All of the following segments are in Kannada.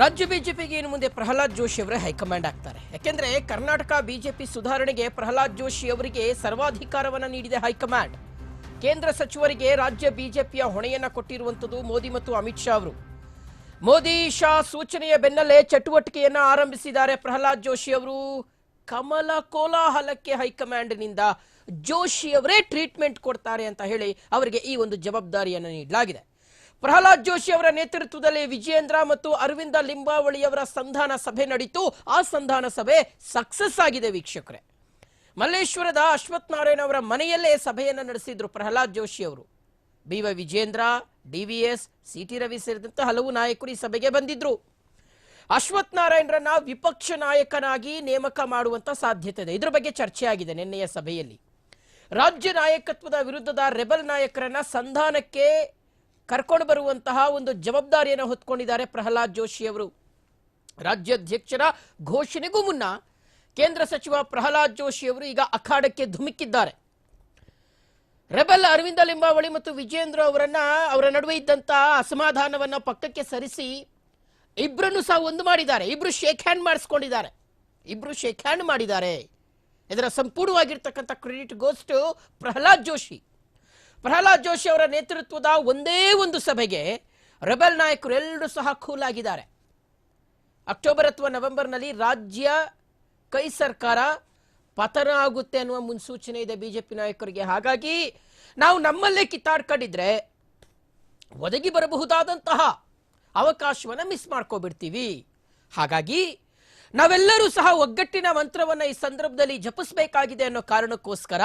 ರಾಜ್ಯ ಬಿಜೆಪಿಗೆ ಇನ್ನು ಮುಂದೆ ಪ್ರಹ್ಲಾದ್ ಜೋಶಿ ಅವರೇ ಹೈಕಮಾಂಡ್ ಆಗ್ತಾರೆ. ಯಾಕೆಂದ್ರೆ ಕರ್ನಾಟಕ ಬಿಜೆಪಿ ಸುಧಾರಣೆಗೆ ಪ್ರಹ್ಲಾದ್ ಜೋಶಿ ಅವರಿಗೆ ಸರ್ವಾಧಿಕಾರವನ್ನ ನೀಡಿದೆ ಹೈಕಮಾಂಡ್. ಕೇಂದ್ರ ಸಚಿವರಿಗೆ ರಾಜ್ಯ ಬಿಜೆಪಿಯ ಹೊಣೆಯನ್ನ ಕೊಟ್ಟಿರುವಂತದ್ದು ಮೋದಿ ಮತ್ತು ಅಮಿತ್ ಶಾ ಅವರು. ಮೋದಿ ಶಾ ಸೂಚನೆಯ ಬೆನ್ನಲ್ಲೇ ಚಟುವಟಿಕೆಯನ್ನ ಆರಂಭಿಸಿದ್ದಾರೆ ಪ್ರಹ್ಲಾದ್ ಜೋಶಿ ಅವರು. ಕಮಲ ಕೋಲಾಹಲಕ್ಕೆ ಹೈಕಮಾಂಡ್ನಿಂದ ಜೋಶಿ ಅವರೇ ಟ್ರೀಟ್ಮೆಂಟ್ ಕೊಡ್ತಾರೆ ಅಂತ ಹೇಳಿ ಅವರಿಗೆ ಈ ಒಂದು ಜವಾಬ್ದಾರಿಯನ್ನು ನೀಡಲಾಗಿದೆ. ಪ್ರಹ್ಲಾದ್ ಜೋಶಿ ಅವರ ನೇತೃತ್ವದಲ್ಲಿ ವಿಜಯೇಂದ್ರ ಮತ್ತು ಅರವಿಂದ ಲಿಂಬಾವಳಿ ಅವರ ಸಂಧಾನ ಸಭೆ ನಡೀತು. ಆ ಸಂಧಾನ ಸಭೆ ಸಕ್ಸಸ್ ಆಗಿದೆ ವೀಕ್ಷಕರೇ. ಮಲ್ಲೇಶ್ವರದ ಅಶ್ವಥ್ ನಾರಾಯಣ ಅವರ ಮನೆಯಲ್ಲೇ ಸಭೆಯನ್ನು ನಡೆಸಿದ್ರು ಪ್ರಹ್ಲಾದ್ ಜೋಶಿ ಅವರು. B Y Vijayendra DVS C T Ravi ಸೇರಿದಂತೆ ಹಲವು ನಾಯಕರು ಈ ಸಭೆಗೆ ಬಂದಿದ್ರು. ಅಶ್ವಥ್ ನಾರಾಯಣರನ್ನ ವಿಪಕ್ಷ ನಾಯಕನಾಗಿ ನೇಮಕ ಮಾಡುವಂತ ಸಾಧ್ಯತೆ ಇದೆ. ಇದ್ರ ಬಗ್ಗೆ ಚರ್ಚೆ ಆಗಿದೆ ನಿನ್ನೆಯ ಸಭೆಯಲ್ಲಿ. ರಾಜ್ಯ ನಾಯಕತ್ವದ ವಿರುದ್ಧದ ರೆಬಲ್ ನಾಯಕರನ್ನ ಸಂಧಾನಕ್ಕೆ ಕರ್ಕೊಂಡು ಬರುವಂತಹ ಒಂದು ಜವಾಬ್ದಾರಿಯನ್ನು ಹೊತ್ಕೊಂಡಿದ್ದಾರೆ ಪ್ರಹ್ಲಾದ್ ಜೋಶಿ ಅವರು. ರಾಜ್ಯಾಧ್ಯಕ್ಷರ ಘೋಷಣೆಗೂ ಮುನ್ನ ಕೇಂದ್ರ ಸಚಿವ ಪ್ರಹ್ಲಾದ್ ಜೋಶಿ ಅವರು ಈಗ ಅಖಾಡಕ್ಕೆ ಧುಮುಕಿದ್ದಾರೆ ರೆಬಲ್ ಅರವಿಂದ ಲಿಂಬಾವಳಿ ಮತ್ತು ವಿಜೇಂದ್ರ ಅವರನ್ನ ಅವರ ನಡುವೆ ಇದ್ದಂತ ಅಸಮಾಧಾನವನ್ನು ಪಕ್ಕಕ್ಕೆ ಸರಿಸಿ ಇಬ್ಬರನ್ನು ಸಹ ಒಂದು ಮಾಡಿದ್ದಾರೆ. ಇಬ್ಬರು ಶೇಕ್ ಹ್ಯಾಂಡ್ ಮಾಡಿಸ್ಕೊಂಡಿದ್ದಾರೆ. ಇಬ್ಬರು ಶೇಕ್ ಹ್ಯಾಂಡ್ ಮಾಡಿದ್ದಾರೆ. ಇದರ ಸಂಪೂರ್ಣವಾಗಿರ್ತಕ್ಕಂಥ credit goes to Prahlad Joshi. Prahlad Joshi ಅವರ ನೇತೃತ್ವದ ಒಂದೇ ಒಂದು ಸಭೆಗೆ ರೆಬಲ್ ನಾಯಕರು ಎಲ್ಲರೂ ಸಹ ಕೂಲಾಗಿದ್ದಾರೆ. ಅಕ್ಟೋಬರ್ ಅಥವಾ ನವೆಂಬರ್ನಲ್ಲಿ ರಾಜ್ಯ ಕೈ ಸರ್ಕಾರ ಪತನ ಆಗುತ್ತೆ ಅನ್ನುವ ಮುನ್ಸೂಚನೆ ಇದೆ ಬಿಜೆಪಿ ನಾಯಕರಿಗೆ. ಹಾಗಾಗಿ ನಾವು ನಮ್ಮಲ್ಲೇ ಕಿತ್ತಾಡ್ಕೊಂಡಿದ್ರೆ ಒದಗಿ ಬರಬಹುದಾದಂತಹ ಅವಕಾಶವನ್ನ ಮಿಸ್ ಮಾಡ್ಕೋಬಿಡ್ತೀವಿ. ಹಾಗಾಗಿ ನಾವೆಲ್ಲರೂ ಸಹ ಒಗ್ಗಟ್ಟಿನ ಮಂತ್ರವನ್ನು ಈ ಸಂದರ್ಭದಲ್ಲಿ ಜಪಿಸಬೇಕಾಗಿದೆ ಅನ್ನೋ ಕಾರಣಕ್ಕೋಸ್ಕರ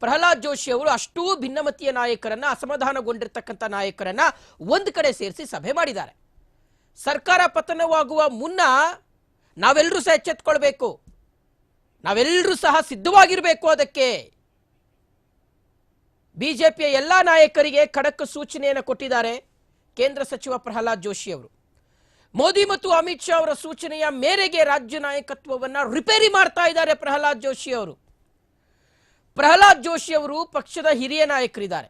ಪ್ರಹ್ಲಾದ್ ಜೋಶಿ ಅವರು ಅಷ್ಟೂ ಭಿನ್ನಮತೀಯ ನಾಯಕರನ್ನ, ಅಸಮಾಧಾನಗೊಂಡಿರ್ತಕ್ಕಂಥ ನಾಯಕರನ್ನ ಒಂದು ಕಡೆ ಸೇರಿಸಿ ಸಭೆ ಮಾಡಿದ್ದಾರೆ. ಸರ್ಕಾರ ಪತನವಾಗುವ ಮುನ್ನ ನಾವೆಲ್ಲರೂ ಸಹ ಎಚ್ಚೆತ್ಕೊಳ್ಬೇಕು. ನಾವೆಲ್ಲರೂ ಸಹ ಸಿದ್ಧವಾಗಿರಬೇಕು ಅದಕ್ಕೆ. ಬಿಜೆಪಿಯ ಎಲ್ಲಾ ನಾಯಕರಿಗೆ ಖಡಕ್ ಸೂಚನೆಯನ್ನು ಕೊಟ್ಟಿದ್ದಾರೆ ಕೇಂದ್ರ ಸಚಿವ ಪ್ರಹ್ಲಾದ್ ಜೋಶಿ ಅವರು. ಮೋದಿ ಮತ್ತು ಅಮಿತ್ ಶಾ ಅವರ ಸೂಚನೆಯ ಮೇರೆಗೆ ರಾಜ್ಯ ನಾಯಕತ್ವವನ್ನು ರಿಪೇರಿ ಮಾಡ್ತಾ ಇದ್ದಾರೆ ಪ್ರಹ್ಲಾದ್ ಜೋಶಿ ಅವರು. ಪ್ರಹ್ಲಾದ್ ಜೋಶಿ ಅವರು ಪಕ್ಷದ ಹಿರಿಯ ನಾಯಕರಿದ್ದಾರೆ.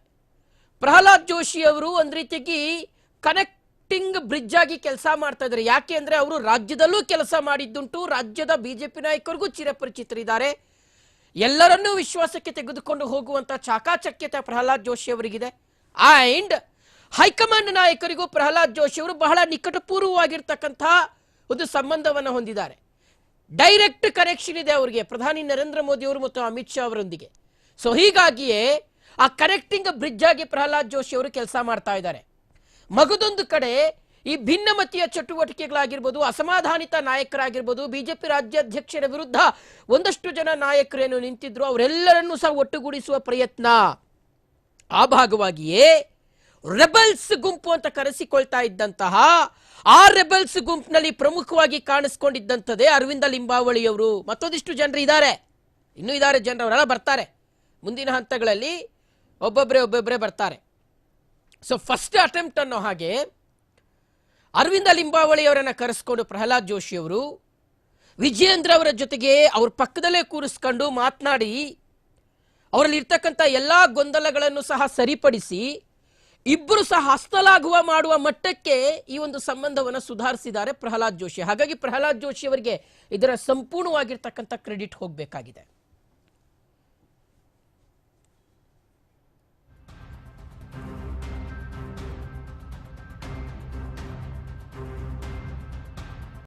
ಪ್ರಹ್ಲಾದ್ ಜೋಶಿ ಅವರು ಒಂದ್ ರೀತಿಯಾಗಿ ಕನೆಕ್ಟಿಂಗ್ ಬ್ರಿಡ್ಜ್ ಆಗಿ ಕೆಲಸ ಮಾಡ್ತಾ ಇದ್ದಾರೆ. ಯಾಕೆ ಅಂದರೆ ಅವರು ರಾಜ್ಯದಲ್ಲೂ ಕೆಲಸ ಮಾಡಿದ್ದುಂಟು, ರಾಜ್ಯದ ಬಿಜೆಪಿ ನಾಯಕರಿಗೂ ಚಿರಪರಿಚಿತರಿದ್ದಾರೆ. ಎಲ್ಲರನ್ನೂ ವಿಶ್ವಾಸಕ್ಕೆ ತೆಗೆದುಕೊಂಡು ಹೋಗುವಂತ ಚಾಕಾಚಕ್ಯತೆ ಪ್ರಹ್ಲಾದ್ ಜೋಶಿ ಅವರಿಗಿದೆ. ಆ್ಯಂಡ್ ಹೈಕಮಾಂಡ್ ನಾಯಕರಿಗೂ ಪ್ರಹ್ಲಾದ್ ಜೋಶಿ ಅವರು ಬಹಳ ನಿಕಟಪೂರ್ವವಾಗಿರ್ತಕ್ಕಂಥ ಒಂದು ಸಂಬಂಧವನ್ನು ಹೊಂದಿದ್ದಾರೆ. ಡೈರೆಕ್ಟ್ ಕನೆಕ್ಷನ್ ಇದೆ ಅವರಿಗೆ, ಪ್ರಧಾನಿ ನರೇಂದ್ರ ಮೋದಿ ಅವರು ಮತ್ತು ಅಮಿತ್ ಶಾ ಅವರೊಂದಿಗೆ. ಸೊ ಹೀಗಾಗಿಯೇ ಆ ಕನೆಕ್ಟಿಂಗ್ ಬ್ರಿಡ್ಜ್ ಆಗಿ ಪ್ರಹ್ಲಾದ್ ಜೋಶಿ ಅವರು ಕೆಲಸ ಮಾಡ್ತಾ ಇದ್ದಾರೆ. ಮಗದೊಂದು ಕಡೆ ಈ ಭಿನ್ನಮತೀಯ ಚಟುವಟಿಕೆಗಳಾಗಿರ್ಬೋದು, ಅಸಮಾಧಾನಿತ ನಾಯಕರಾಗಿರ್ಬೋದು, ಬಿಜೆಪಿ ರಾಜ್ಯಾಧ್ಯಕ್ಷರ ವಿರುದ್ಧ ಒಂದಷ್ಟು ಜನ ನಾಯಕರೇನು ನಿಂತಿದ್ರು, ಅವರೆಲ್ಲರನ್ನೂ ಸಹ ಒಟ್ಟುಗೂಡಿಸುವ ಪ್ರಯತ್ನ. ಆ ಭಾಗವಾಗಿಯೇ ರೆಬಲ್ಸ್ ಗುಂಪು ಅಂತ ಕರೆಸಿಕೊಳ್ತಾ ಇದ್ದಂತಹ, ಆ ರೆಬಲ್ಸ್ ಗುಂಪಿನಲ್ಲಿ ಪ್ರಮುಖವಾಗಿ ಕಾಣಿಸ್ಕೊಂಡಿದ್ದಂಥದ್ದೇ ಅರವಿಂದ ಲಿಂಬಾವಳಿಯವರು. ಮತ್ತೊಂದಿಷ್ಟು ಜನರು ಇದ್ದಾರೆ. ಇನ್ನೂ ಇದ್ದಾರೆ ಜನರು, ಅವರೆಲ್ಲ ಬರ್ತಾರೆ. ಮುಂದಿನ ಹಂತಗಳಲ್ಲಿ ಒಬ್ಬೊಬ್ಬರೇ ಒಬ್ಬೊಬ್ಬರೇ ಬರ್ತಾರೆ. ಸೊ ಫಸ್ಟ್ ಅಟೆಂಪ್ಟ್ ಅನ್ನೋ ಹಾಗೆ, ಅರವಿಂದ ಲಿಂಬಾವಳಿಯವರನ್ನು ಕರೆಸ್ಕೊಂಡು ಪ್ರಹ್ಲಾದ್ ಜೋಶಿಯವರು, ವಿಜಯೇಂದ್ರ ಅವರ ಜೊತೆಗೆ ಅವ್ರ ಪಕ್ಕದಲ್ಲೇ ಕೂರಿಸ್ಕೊಂಡು ಮಾತನಾಡಿ ಅವರಲ್ಲಿ ಎಲ್ಲ ಎಲ್ಲಾ ಗೊಂದಲಗಳನ್ನು ಸಹ ಸರಿಪಡಿಸಿ ಇಬ್ಬರು ಸಹ ಹಸ್ತಲಾಗುವ ಮಾಡುವ ಮಟ್ಟಕ್ಕೆ ಈ ಒಂದು ಸಂಬಂಧವನ್ನು ಸುಧಾರಿಸಿದ್ದಾರೆ ಪ್ರಹ್ಲಾದ್ ಜೋಶಿ. ಹಾಗಾಗಿ ಪ್ರಹ್ಲಾದ್ ಜೋಶಿ ಅವರಿಗೆ ಇದರ ಸಂಪೂರ್ಣವಾಗಿರ್ತಕ್ಕಂಥ ಕ್ರೆಡಿಟ್ ಹೋಗಬೇಕಾಗಿದೆ.